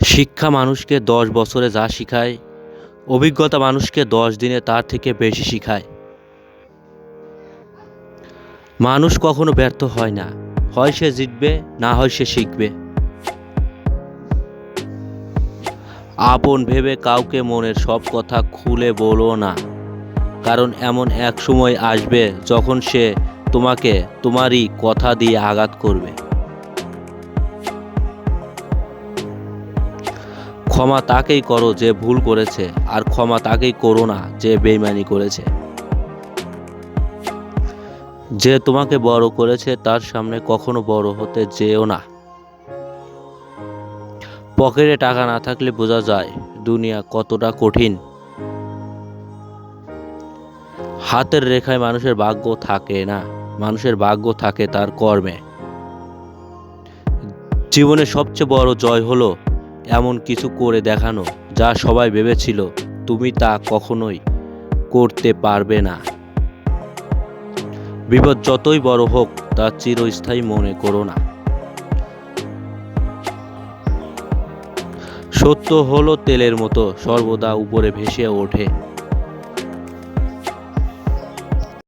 শিক্ষা মানুষকে দশ বছরে যা শেখায়, অভিজ্ঞতা মানুষকে দশ দিনে তার থেকে বেশি শেখায়। মানুষ কখনো ব্যর্থ হয় না, হয় সে জিতবে, না হয় সে শিখবে। আপন ভেবে কাউকে মনের সব কথা খুলে বলো না, কারণ এমন এক সময় আসবে যখন সে তোমাকে তোমারই কথা দিয়ে আঘাত করবে। ক্ষমা তাকেই করো যে ভুল করেছে, আর ক্ষমা তাকেই করো না যে বেইমানি করেছে। যে তোমাকে বড় করেছে, তার সামনে কখনো বড় হতে যেও না। পকেটে টাকা না থাকলে বোঝা যায়, দুনিয়া কতটা কঠিন। হাতের রেখায় মানুষের ভাগ্য থাকে না, মানুষের ভাগ্য থাকে তার কর্মে। জীবনের সবচেয়ে বড় জয় হলো এমন কিছু করে দেখানো যা সবাই ভেবেছিল তুমি তা কখনোই করতে পারবে না। বিপদ যতই বড় হোক, তা চিরস্থায়ী মনে করো না। সত্য হলো তেলের মতো সর্বদা উপরে ভেসে ওঠে।